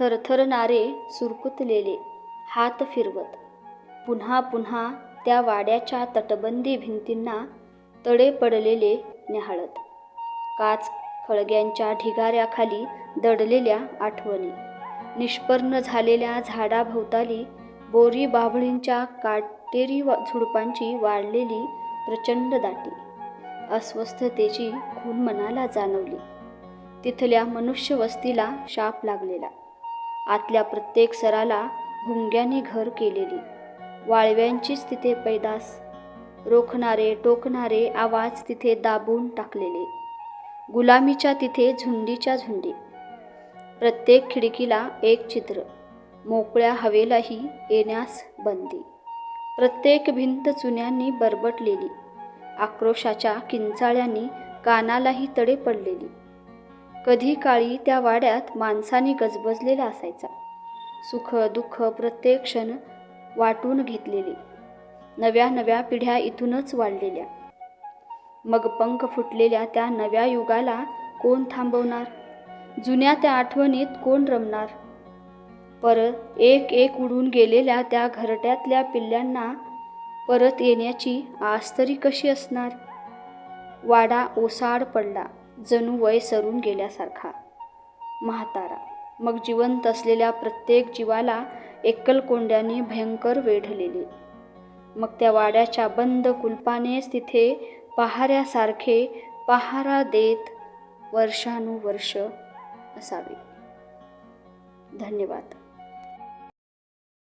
थरथरणारे सुरकुतलेले हात फिरवत. पुन्हा पुन्हा त्या वाड्याच्या तटबंदी भिंतींना तडे पडलेले न्याहाळत. काच खळग्यांच्या ढिगाऱ्याखाली दडलेल्या आठवणी. निष्पर्ण झालेल्या झाडाभोवताली बोरी बाभळींच्या काटेरी झुडपांची वाढलेली प्रचंड दाटी. अस्वस्थतेची खून मनाला जाणवली. तिथल्या मनुष्यवस्तीला शाप लागलेला. आतल्या प्रत्येक सराला भुंग्याने घर केलेली. वाळव्यांचीच तिथे पैदास. रोखणारे टोकणारे आवाज तिथे दाबून टाकलेले. गुलामीच्या तिथे झुंडीच्या झुंडी. प्रत्येक खिडकीला एक चित्र. मोकळ्या हवेलाही येण्यास बंदी. प्रत्येक भिंत चुन्यांनी बरबटलेली. आक्रोशाच्या किंचाळ्यांनी कानालाही तडे पडलेली. कधी काळी त्या वाड्यात माणसाने गजबजलेला असायचा. सुख दुःख प्रत्येक क्षण वाटून घेतलेले. नव्या नव्या पिढ्या इथूनच वाढलेल्या. मग पंख फुटलेल्या त्या नव्या युगाला कोण थांबवणार? जुन्या त्या आठवणीत कोण रमणार? परत एक एक उडून गेलेल्या त्या घरट्यातल्या पिल्ल्यांना परत येण्याची आस तरी कशी असणार? वाडा ओसाड पडला. जणू वय सरून गेल्यासारखा. म्हातारा. मग जिवंत असलेल्या प्रत्येक जीवाला एकलकोंड्याने भयंकर वेढलेले. मग त्या वाड्याच्या बंद कुलपानेच तिथे पहाऱ्यासारखे पहारा देत वर्षानुवर्ष असावे. धन्यवाद.